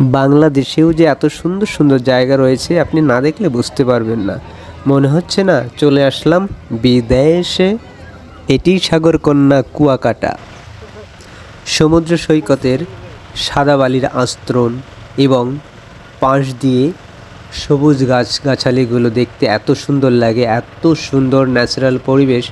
বাংলাদেশেও যে এত সুন্দর সুন্দর জায়গা রয়েছে, আপনি না দেখলে বুঝতে পারবেন না। মনে হচ্ছে না, চলে আসলাম বিদেশে। এটি সাগরকন্যা কুয়াকাটা। সমুদ্র সৈকতের সাদা বালির আস্তরণ এবং পাশ দিয়ে সবুজ গাছগাছালিগুলো দেখতে এত সুন্দর লাগে, এত সুন্দর ন্যাচারাল পরিবেশ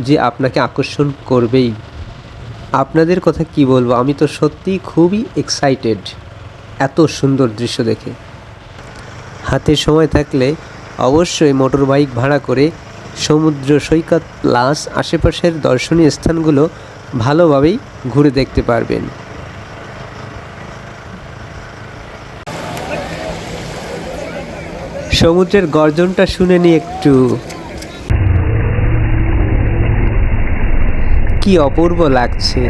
যে আপনাকে আকর্ষণ করবেই। আপনাদের কথা কি বলব? আমি তো সত্যিই খুবই এক্সাইটেড এত সুন্দর দৃশ্য দেখে। হাতে সময় থাকলে অবশ্যই মোটর বাইক ভাড়া করে সমুদ্র সৈকত প্লাস আশেপাশের দর্শনীয় স্থানগুলো ভালোভাবেই ঘুরে দেখতে পারবেন। সমুদ্রের গর্জনটা শুনে নি একটু কি অপূর্ব লাগছে।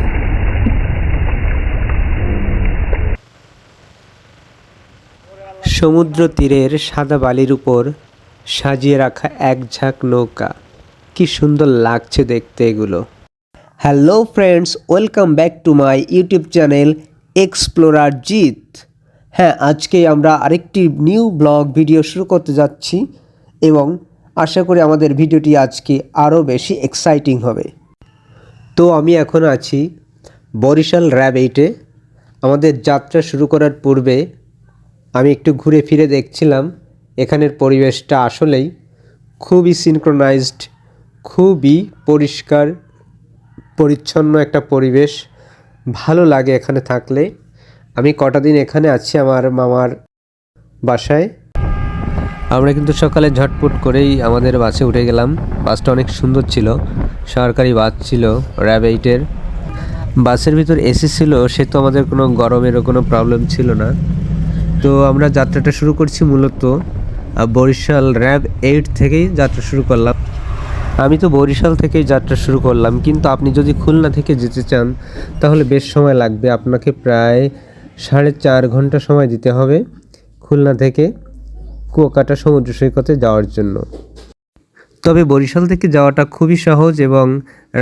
সমুদ্র তীরের সাদা বালির উপর সাজিয়ে রাখা এক ঝাঁক নৌকা। কি সুন্দর লাগছে দেখতে এগুলো। Hello friends, welcome back to my YouTube channel explorer Jeet হ্যাঁ আজকে আমরা আরেকটি নিউ ব্লগ ভিডিও শুরু করতে যাচ্ছি এবং আশা করি আমাদের ভিডিওটি আজকে আরও বেশি এক্সাইটিং হবে। তো আমি এখন আছি বরিশাল র্যাব এইটে। আমাদের যাত্রা শুরু করার পূর্বে আমি একটু ঘুরে ফিরে দেখছিলাম, এখানের পরিবেশটা আসলেই খুবই সিনক্রোনাইজড খুবই পরিষ্কার, পরিচ্ছন্ন একটা পরিবেশ। ভালো লাগে এখানে থাকলে। আমি কটা দিন এখানে আছি আমার মামার বাসায়। আমরা কিন্তু সকালে ঝটপট করেই আমাদের বাসে উঠে গেলাম। বাসটা অনেক সুন্দর ছিল। সরকারি বাস ছিল, র্যাব এইটের। বাসের ভিতর এসি ছিল, সে তো আমাদের কোনো গরমেরও কোনো প্রবলেম ছিল না। তো আমরা যাত্রাটা শুরু করছি মূলত বরিশাল র্যাব এইট থেকেই যাত্রা শুরু করলাম। আমি তো বরিশাল থেকেই যাত্রা শুরু করলাম, কিন্তু আপনি যদি খুলনা থেকে যেতে চান, তাহলে বেশ সময় লাগবে। আপনাকে প্রায় সাড়ে চার ঘণ্টা সময় দিতে হবে খুলনা থেকে কুয়াকাটা সমুদ্র সৈকতে যাওয়ার জন্য। তবে বরিশাল থেকে যাওয়াটা খুবই সহজ এবং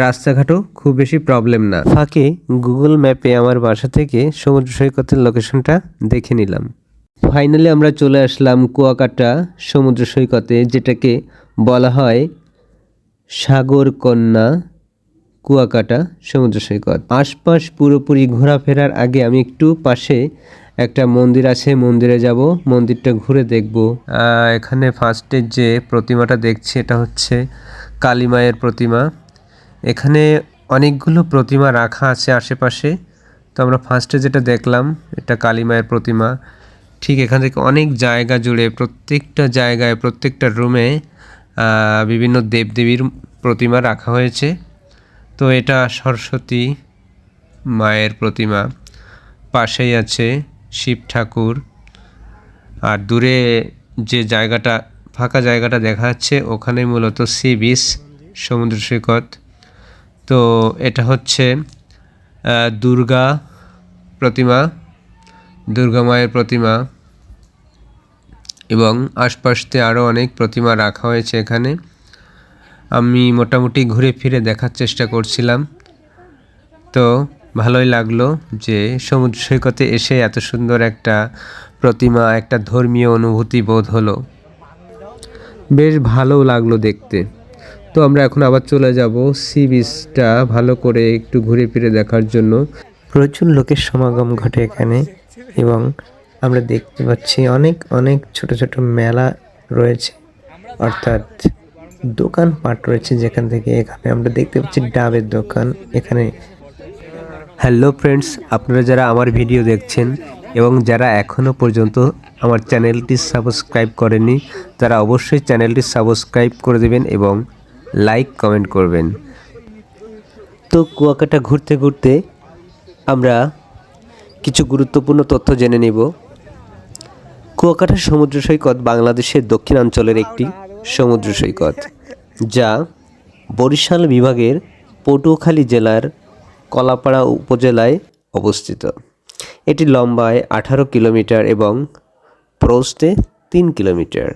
রাস্তাঘাটও খুব বেশি প্রবলেম না। ফাঁকে গুগল ম্যাপে আমার বাসা থেকে সমুদ্র সৈকতের লোকেশনটা দেখে নিলাম। ফাইনালি আমরা চলে আসলাম কুয়াকাটা সমুদ্র সৈকতে, যেটাকে বলা হয় সাগর কন্যা কুয়াকাটা সমুদ্র সৈকত। আশপাশ পুরোপুরি ঘোরাফেরার আগে আমি একটু পাশে একটা মন্দির আছে, মন্দিরে যাব, মন্দিরটা ঘুরে দেখব। এখানে ফার্স্টে যে প্রতিমাটা দেখছি, এটা হচ্ছে কালী মায়ের প্রতিমা। এখানে অনেকগুলো প্রতিমা রাখা আছে আশেপাশে। তো আমরা ফার্স্টে যেটা দেখলাম, এটা কালী মায়ের প্রতিমা। ঠিক এখান থেকে অনেক জায়গা জুড়ে প্রত্যেকটা জায়গায়, প্রত্যেকটা রুমে বিভিন্ন দেবদেবীর প্রতিমা রাখা হয়েছে। তো এটা সরস্বতী মায়ের প্রতিমা। পাশেই আছে শিব ঠাকুর। আর দূরে যে জায়গাটা, ফাঁকা জায়গাটা দেখা যাচ্ছে, ওখানে মূলত সি বিচ, সমুদ্র সৈকত। তো এটা হচ্ছে দুর্গা প্রতিমা। দুর্গা মায়ের প্রতিমা এবং আশপাশতে আরও অনেক প্রতিমা রাখা হয়েছে এখানে। আমি মোটামুটি ঘুরে ফিরে দেখার চেষ্টা করছিলাম। তো ভালোই লাগল যে সমুদ্র সৈকতে এসে এত সুন্দর একটা প্রতিমা, একটা ধর্মীয় অনুভূতি বোধ হলো। বেশ ভালোও লাগল দেখতে। তো আমরা এখন আবার চলে যাব সি বিচটা ভালো করে একটু ঘুরে ফিরে দেখার জন্য। প্রচুর লোকের সমাগম ঘটে এখানে। এবং আমরা দেখতে পাচ্ছি অনেক অনেক ছোট ছোট মেলা রয়েছে। অর্থাৎ দোকানপাট রয়েছে যেখান থেকে এখানে আমরা দেখতে পাচ্ছি ডাবের দোকান। এখানে হ্যালো ফ্রেন্ডস আপনারা যারা আমার ভিডিও দেখছেন এবং যারা এখনও পর্যন্ত আমার চ্যানেলটি সাবস্ক্রাইব করেনি তারা অবশ্যই চ্যানেলটি সাবস্ক্রাইব করে দেবেন এবং লাইক কমেন্ট করবেন। তো কুয়াকাটা ঘুরতে ঘুরতে আমরা কিছু গুরুত্বপূর্ণ তথ্য জেনে নেব। কুয়াকাটা সমুদ্র সৈকত বাংলাদেশের দক্ষিণাঞ্চলের একটি সমুদ্র সৈকত, যা বরিশাল বিভাগের পটুয়াখালী জেলার কলাপাড়া উপজেলায় অবস্থিত। এটি লম্বায় আঠারো কিলোমিটার এবং প্রস্থে তিন কিলোমিটার।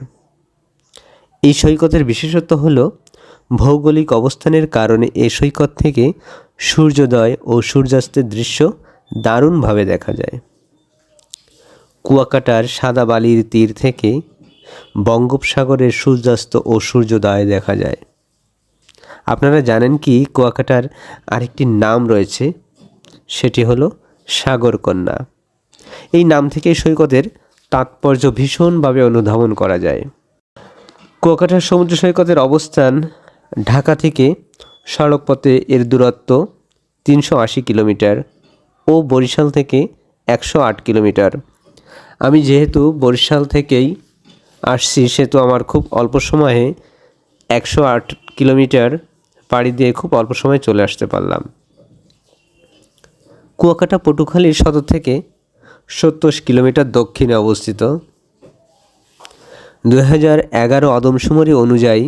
এই সৈকতের বিশেষত্ব হল, ভৌগোলিক অবস্থানের কারণে এ সৈকত থেকে সূর্যোদয় ও সূর্যাস্তের দৃশ্য দারুণভাবে দেখা যায়। কুয়াকাটার সাদা বালির তীর থেকে বঙ্গোপসাগরের সূর্যাস্ত ও সূর্যোদয় দেখা যায়। আপনারা জানেন কি কুয়াকাটার আরেকটি নাম রয়েছে? সেটি হলো সাগরকন্যা। এই নাম থেকে সৈকতের তাৎপর্য ভীষণভাবে অনুধাবন করা যায়। কুয়াকাটার সমুদ্র সৈকতের অবস্থান ঢাকা থেকে সড়কপথে এর দূরত্ব তিনশো আশি কিলোমিটার। ও বরিশাল থেকে একশো আট কিলোমিটার। আমি যেহেতু বরিশাল থেকেই আসছি, সেহেতু আমার খুব অল্প সময়ে একশো আট কিলোমিটার পাড়ি দিয়ে খুব অল্প সময়ে চলে আসতে পারলাম। কুয়াকাটা পটুখালীর সদর থেকে সত্তর কিলোমিটার দক্ষিণে অবস্থিত। দু হাজার এগারো আদমশুমারি অনুযায়ী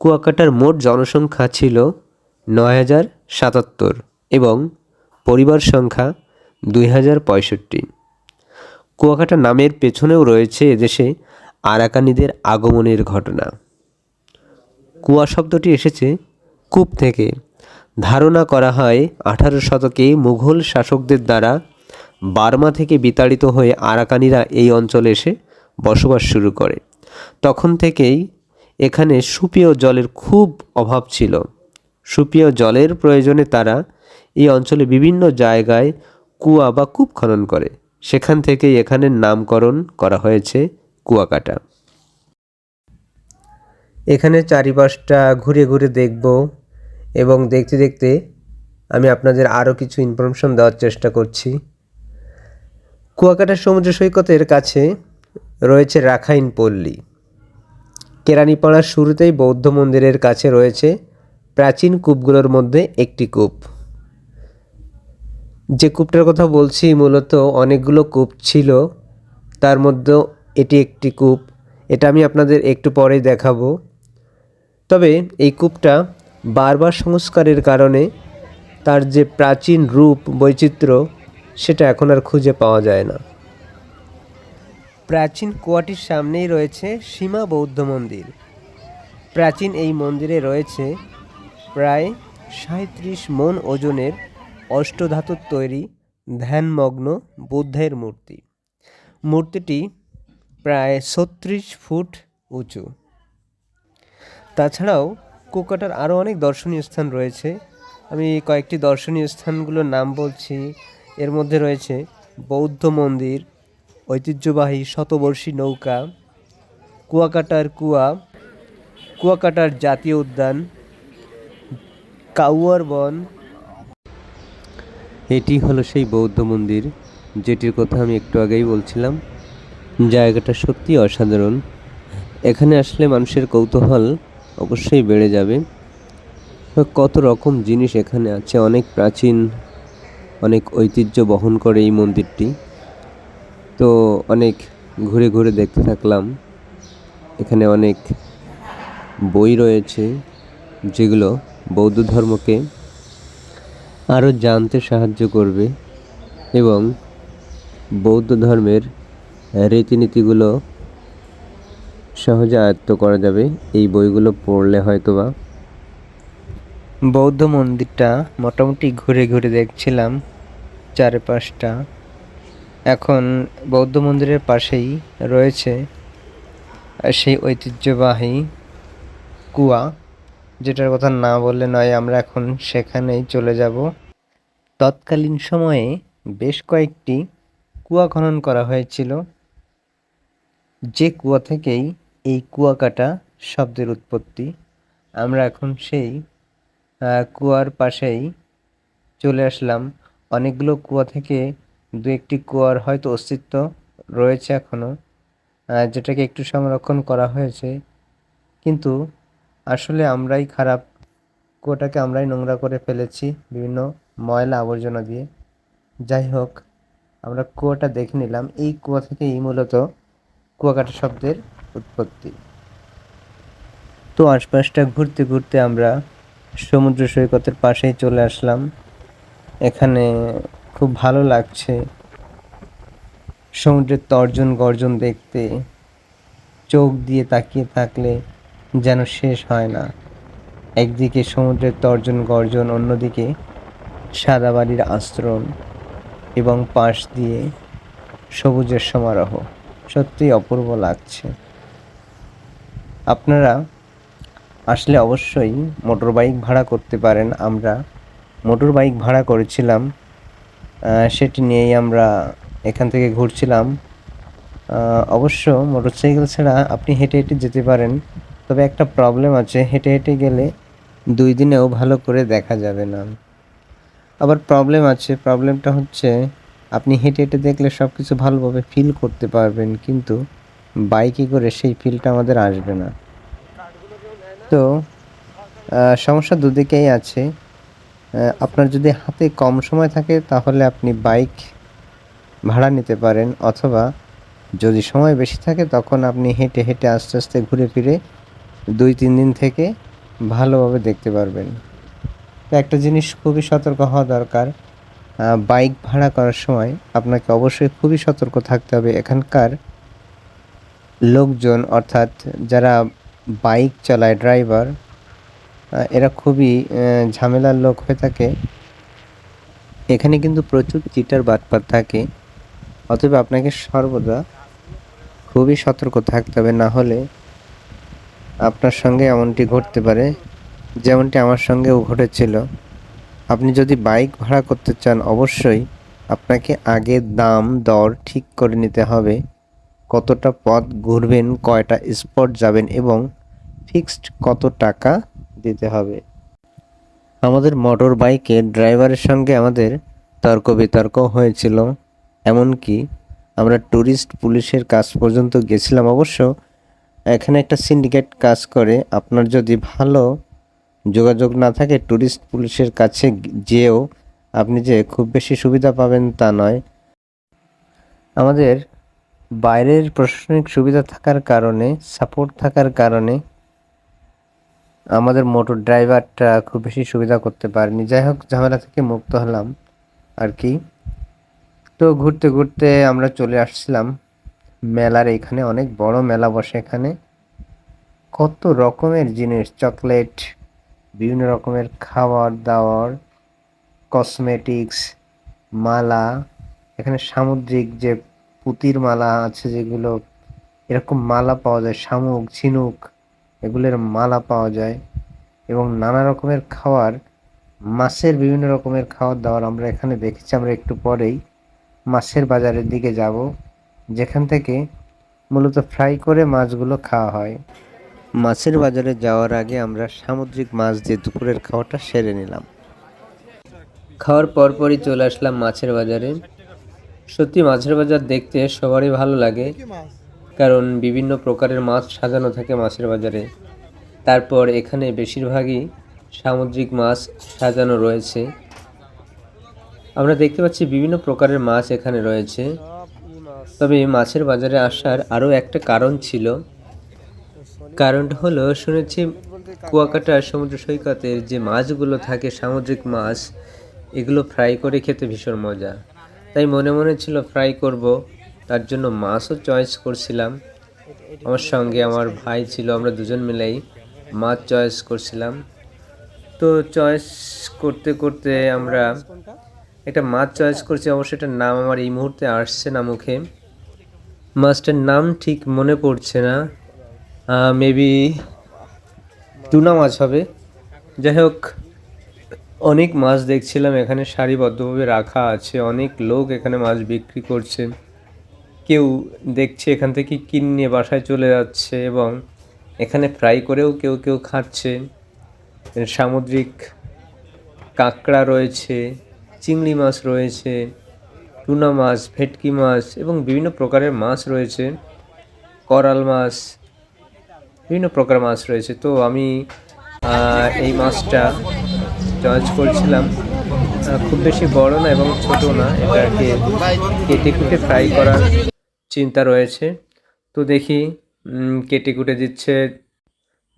কুয়াকাটার মোট জনসংখ্যা ছিল নয় হাজার সাতাত্তর এবং পরিবার সংখ্যা দুই হাজার পঁয়ষট্টি। কুয়াকাটা নামের পেছনেও রয়েছে এদেশে আরাকানিদের আগমনের ঘটনা। কুয়া শব্দটি এসেছে কূপ থেকে। ধারণা করা হয় আঠারো শতকে মুঘল শাসকদের দ্বারা বার্মা থেকে বিতাড়িত হয়ে আরাকানিরা এই অঞ্চলে এসে বসবাস শুরু করে। তখন থেকেই এখানে সুপেয় জলের খুব অভাব ছিল। সুপেয় জলের প্রয়োজনে তারা এই অঞ্চলে বিভিন্ন জায়গায় কুয়া বা কূপ খনন করে। সেখান থেকেই এখানের নামকরণ করা হয়েছে কুয়াকাটা। এখানে চারিপাশটা ঘুরে ঘুরে দেখব এবং দেখতে দেখতে আমি আপনাদের আরও কিছু ইনফরমেশন দেওয়ার চেষ্টা করছি। কুয়াকাটা সমুদ্র সৈকতের কাছে রয়েছে রাখাইন পল্লী। কেরানীপাড়ার শুরুতেই বৌদ্ধ মন্দিরের কাছে রয়েছে প্রাচীন কূপগুলোর মধ্যে একটি কূপ। যে কূপটার কথা বলছি, মূলত অনেকগুলো কূপ ছিল। তার মধ্যেও এটি একটি কূপ। এটা আমি আপনাদের একটু পরেই দেখাবো। তবে এই কূপটা বারবার সংস্কারের কারণে তার যে প্রাচীন রূপ, বৈচিত্র্য, সেটা এখন আর খুঁজে পাওয়া যায় না। প্রাচীন কুয়াটির সামনেই রয়েছে সীমা বৌদ্ধ মন্দির। প্রাচীন এই মন্দিরে রয়েছে প্রায় সাঁত্রিশ মন ওজনের অষ্টধাতুর তৈরি ধ্যানমগ্ন বুদ্ধের মূর্তি। মূর্তিটি প্রায় ছত্রিশ ফুট উঁচু। তাছাড়াও কুয়াকাটার আরও অনেক দর্শনীয় স্থান রয়েছে। আমি কয়েকটি দর্শনীয় স্থানগুলোর নাম বলছি। এর মধ্যে রয়েছে বৌদ্ধ মন্দির, ঐতিহ্যবাহী শতবর্ষী নৌকা, কুয়াকাটার কুয়া, কুয়াকাটার জাতীয় উদ্যান, কাউয়ার বন এটি হলো সেই বৌদ্ধ মন্দির, যেটির কথা আমি একটু আগেই বলছিলাম। জায়গাটা সত্যি অসাধারণ। এখানে আসলে মানুষের কৌতূহল অবশ্যই বেড়ে যাবে। কত রকম জিনিস এখানে আছে, অনেক প্রাচীন, অনেক ঐতিহ্য বহন করে এই মন্দিরটি। তো অনেক ঘুরে ঘুরে দেখতে থাকলাম। এখানে অনেক বই রয়েছে, যেগুলো বৌদ্ধ ধর্মকে আরও জানতে সাহায্য করবে এবং বৌদ্ধ ধর্মের রীতিনীতিগুলো সহজে আয়ত্ত করা যাবে। এই বইগুলো পড়লে হয়তোবা বৌদ্ধ মন্দিরটা মোটামুটি ঘুরে ঘুরে দেখছিলাম চারপাশটা। এখন বৌদ্ধ মন্দিরের পাশেই রয়েছে সেই ঐতিহ্যবাহী কুয়া, যেটার কথা না বললে নয়, আমরা এখন সেখানেই চলে যাব। তৎকালীন সময়ে বেশ কয়েকটি কুয়া খনন করা হয়েছিল। যে কুয়া থেকেই এই কুয়াকাটা শব্দের উৎপত্তি। আমরা এখন সেই কুয়ার পাশেই চলে আসলাম। অনেকগুলো কুয়া থেকে দু একটি কুয়ার হয়তো অস্তিত্ব রয়েছে এখনও যেটাকে একটু সংরক্ষণ করা হয়েছে। কিন্তু আসলে আমরাই খারাপ। কুয়াটাকে আমরাই নোংরা করে ফেলেছি বিভিন্ন ময়লা আবর্জনা দিয়ে। যাই হোক, আমরা কুয়াটা দেখে নিলাম। এই কুয়া থেকেই মূলত কুয়াকাটা শব্দের উৎপত্তি। তো আশপাশটা ঘুরতে ঘুরতে আমরা সমুদ্র সৈকতের পাশেই চলে আসলাম। এখানে খুব ভালো লাগছে সমুদ্রের তর্জন গর্জন দেখতে। চোখ দিয়ে তাকিয়ে থাকলে যেন শেষ হয় না। একদিকে সমুদ্রের তর্জন গর্জন, অন্যদিকে সাদা বাড়ির আস্তরণ এবং পাশ দিয়ে সবুজের সমারোহ। সত্যি অপূর্ব লাগছে। আপনারা আসলে অবশ্যই মোটর বাইক ভাড়া করতে পারেন। আমরা মোটর বাইক ভাড়া করেছিলাম। সেটি নিয়েই আমরা এখান থেকে ঘুরছিলাম। অবশ্য মোটরসাইকেল ছাড়া আপনি হেঁটে হেঁটে যেতে পারেন। তবে একটা প্রবলেম আছে, হেঁটে হেঁটে গেলে দুই দিনেও ভালো করে দেখা যাবে না। আবার প্রবলেম আছে। প্রবলেমটা হচ্ছে, আপনি হেঁটে হেঁটে দেখলে সব কিছু ভালোভাবে ফিল করতে পারবেন, কিন্তু বাইকে করে সেই ফিলটা আমাদের আসবে না। তো সমস্যা দুদিকেই আছে। আপনার যদি হাতে কম সময় থাকে, তাহলে আপনি বাইক ভাড়া নিতে পারেন, অথবা যদি সময় বেশি থাকে, তখন আপনি হেঁটে হেঁটে আস্তে আস্তে ঘুরে ফিরে দুই তিন দিন থেকে ভালোভাবে দেখতে পারবেন। তো একটা জিনিস খুবই সতর্ক হওয়া দরকার। বাইক ভাড়া করার সময় আপনাকে অবশ্যই খুবই সতর্ক থাকতে হবে। এখানকার লোকজন অর্থাৎ যারা বাইক চালায় ড্রাইভার এরা খুবই ঝামেলার লোক হয়ে থাকে। এখানে কিন্তু প্রচুর চিটার বাটপার থাকে। অতএব আপনাকে সর্বদা খুবই সতর্ক থাকতে হবে। না হলে আপনার সঙ্গে এমনটি ঘটতে পারে যেমনটি আমার সঙ্গেও ঘটেছিল। আপনি যদি বাইক ভাড়া করতে চান, অবশ্যই আপনাকে আগে দাম, দর ঠিক করে নিতে হবে। কতটা পথ ঘুরবেন, কয়টা স্পট যাবেন এবং ফিক্সড কত টাকা দিতে হবে। আমাদের মোটর বাইকের ড্রাইভারের সঙ্গে আমাদের তর্ক বিতর্ক হয়েছিল। এমনকি আমরা ট্যুরিস্ট পুলিশের কাজ পর্যন্ত গেছিলাম। অবশ্য এখানে একটা সিন্ডিকেট কাজ করে। আপনার যদি ভালো যোগাযোগ না থাকে ট্যুরিস্ট পুলিশের কাছে যেও আপনি যে খুব বেশি সুবিধা পাবেন তা নয়। আমাদের বাইরের প্রশাসনিক সুবিধা থাকার কারণে সাপোর্ট থাকার কারণে আমাদের মোটর ড্রাইভারটা খুব বেশি সুবিধা করতে পারেনি। যাই হোক, ঝামেলা থেকে মুক্ত হলাম আর কি। তো ঘুরতে ঘুরতে আমরা চলে আসছিলাম। মেলার এখানে অনেক বড় মেলা বসে এখানে। কত রকমের জিনিস, চকলেট বিভিন্ন রকমের খাবার দাবার কসমেটিক্স মালা, এখানে সামুদ্রিক যে পুতির মালা আছে যেগুলো, এরকম মালা পাওয়া যায়, শামুক, ঝিনুক, এগুলোর মালা পাওয়া যায়। এবং নানা রকমের খাবার, মাছের বিভিন্ন রকমের খাবার দাওয়ার আমরা এখানে দেখেছি, আমরা একটু পরেই মাছের বাজারের দিকে যাব, যেখান থেকে মূলত ফ্রাই করে মাছগুলো খাওয়া হয়। মাছের বাজারে যাওয়ার আগে আমরা সামুদ্রিক মাছ দিয়ে দুপুরের খাওয়াটা সেরে নিলাম। খাওয়ার পরপরই চলে আসলাম মাছের বাজারে। সত্যি মাছের বাজার দেখতে সবারই ভালো লাগে, কারণ বিভিন্ন প্রকারের মাছ সাজানো থাকে মাছের বাজারে। তারপর এখানে বেশিরভাগই সামুদ্রিক মাছ সাজানো রয়েছে। আমরা দেখতে পাচ্ছি বিভিন্ন প্রকারের মাছ এখানে রয়েছে। তবে মাছের বাজারে আসার আরও একটা কারণ ছিল কারণটা হলো, শুনেছি কুয়াকাটা সমুদ্র সৈকতের যে মাছগুলো থাকে, সামুদ্রিক মাছ, এগুলো ফ্রাই করে খেতে ভীষণ মজা। তাই মনে মনে ছিল ফ্রাই করব, তার জন্য মাছও চয়েস করছিলাম। আমার সঙ্গে আমার ভাই ছিল, আমরা দুজন মিলেই মাছ চয়েস করছিলাম। তো চয়েস করতে করতে আমরা একটা মাছ চয়েস করছি, অবশ্য এটার নাম আমার এই মুহূর্তে আসছে না মুখে। মাছটার নাম ঠিক মনে পড়ছে না। মেবি টুনা মাছ হবে। যাই হোক অনেক মাছ দেখছিলাম, এখানে সারিবদ্ধভাবে রাখা আছে। অনেক লোক এখানে মাছ বিক্রি করছে। কেউ দেখছে এখান থেকে কিনে বাসায় চলে যাচ্ছে এবং এখানে ফ্রাই করেও কেউ কেউ খাচ্ছে। সামুদ্রিক কাঁকড়া রয়েছে, চিংড়ি মাছ রয়েছে, টুনা মাছ, ভেটকি মাছ এবং বিভিন্ন প্রকারের মাছ রয়েছে। করাল মাছ বিভিন্ন প্রকার মাছ রয়েছে। তো আমি এই মাছটা চয়েস করছিলাম। খুব বেশি বড় না এবং ছোট না, এটাকে কেটে কুটে ফ্রাই করার চিন্তা রয়েছে। তো দেখি কেটে কুটে দিচ্ছে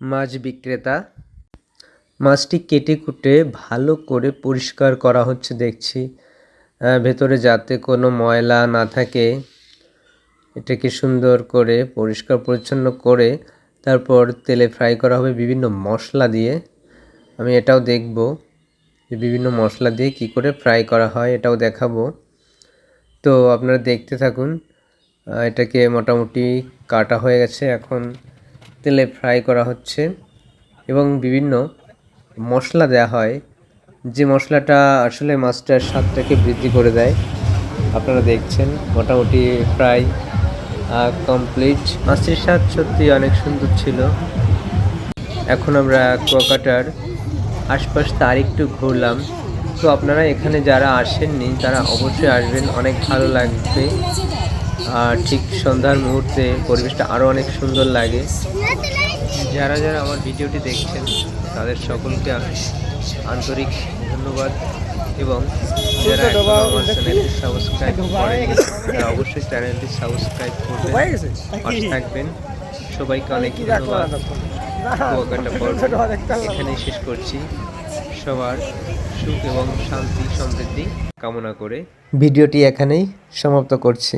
মাছ বিক্রেতা। মাছটি কেটে কুটে ভালো করে পরিষ্কার করা হচ্ছে, দেখছি। ভেতরে যাতে কোনো ময়লা না থাকে, এটাকে সুন্দর করে পরিষ্কার পরিচ্ছন্ন করে তারপর তেলে ফ্রাই করা হবে বিভিন্ন মশলা দিয়ে। আমি এটাও দেখব যে বিভিন্ন মশলা দিয়ে কি করে ফ্রাই করা হয়, এটাও দেখাবো। তো আপনারা দেখতে থাকুন এটাকে মোটামুটি কাটা হয়ে গেছে, এখন তেলে ফ্রাই করা হচ্ছে। এবং বিভিন্ন মশলা দেওয়া হয়, যে মশলাটা আসলে মাছটার স্বাদটাকে বৃদ্ধি করে দেয়। আপনারা দেখছেন, মোটামুটি প্রায় কমপ্লিট মাছের স্বাদ সত্যি অনেক সুন্দর ছিল। এখন আমরা কুয়াকাটার আশপাশ তার একটু ঘুরলাম। তো আপনারা এখানে যারা আসেননি, তারা অবশ্যই আসবেন। অনেক ভালো লাগবে। আর ঠিক সন্ধ্যার মুহূর্তে পরিবেশটা আরও অনেক সুন্দর লাগে। যারা যারা আমার ভিডিওটি দেখছেন, তাদের সকলকে আন্তরিক ধন্যবাদ। এবং যারা এখনও আমার চ্যানেলটি সাবস্ক্রাইব করেনি তারা অবশ্যই চ্যানেলটি সাবস্ক্রাইব করবেন পাশে থাকবেন। সবাইকে অনেক ধন্যবাদ। কুয়াকাটা পর্ব এখানেই শেষ করছি। সবার সুখ এবং শান্তি সমৃদ্ধি কামনা করে ভিডিওটি এখানেই সমাপ্ত করছি।